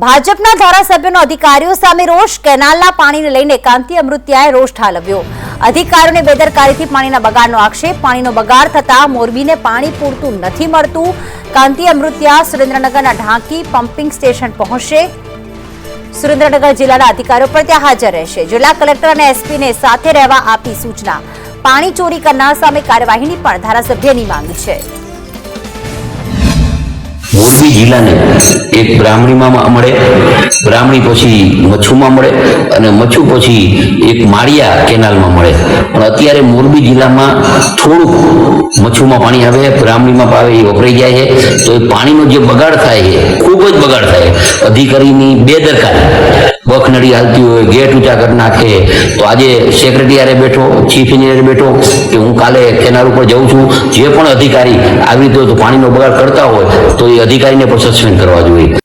ભાજપના ધારાસભ્યનો અધિકારીઓ સામે રોષ કેનાલના પાણીને લઈને કાંતિ અમૃત્યાએ રોષ ઠાલવ્યો. અધિકારીઓને બેદરકારીથી પાણીના બગાડનો આક્ષેપ, પાણીનો બગાડ થતા મોરબીને પાણી પૂરતું નથી મળતું. કાંતિ અમૃત્યા સુરેન્દ્રનગરના ઢાંકી પમ્પિંગ સ્ટેશન પહોંચશે. સુરેન્દ્રનગર જિલ્લાના અધિકારીઓ પણ ત્યાં હાજર રહેશે. જિલ્લા કલેક્ટર અને એસપીને સાથે રહેવા આપી સૂચના. પાણી ચોરી કરનાર સામે કાર્યવાહીની પણ ધારાસભ્યની માંગ છે. મોરબી જિલ્લાને એક બ્રાહ્મણીમાં મળે. બ્રાહ્મણી પછી મચ્છુમાં મળે અને મચ્છુ પછી એક માળિયા કેનાલમાં મળે. પણ અત્યારે મોરબી જિલ્લામાં થોડુંક મચ્છુમાં પાણી આવે, બ્રાહ્મણીમાં આવે એ વપરાઈ જાય છે. તો એ પાણીનો જે બગાડ થાય છે, ખૂબ જ બગાડ થાય અધિકારીની બેદરકારી. બખનડી હાલતી હોય, ગેટ ઊંચા કરી નાખે. તો આજે સેક્રેટરી બેઠો, ચીફ એન્જિનિયર બેઠો, કે હું કાલે કેનાર ઉપર જઉં છું. જે પણ અધિકારી આવી રીતે પાણીનો બગાડ કરતા હોય, તો એ અધિકારીને પણ સસ્પેન્ડ કરવા જોઈએ.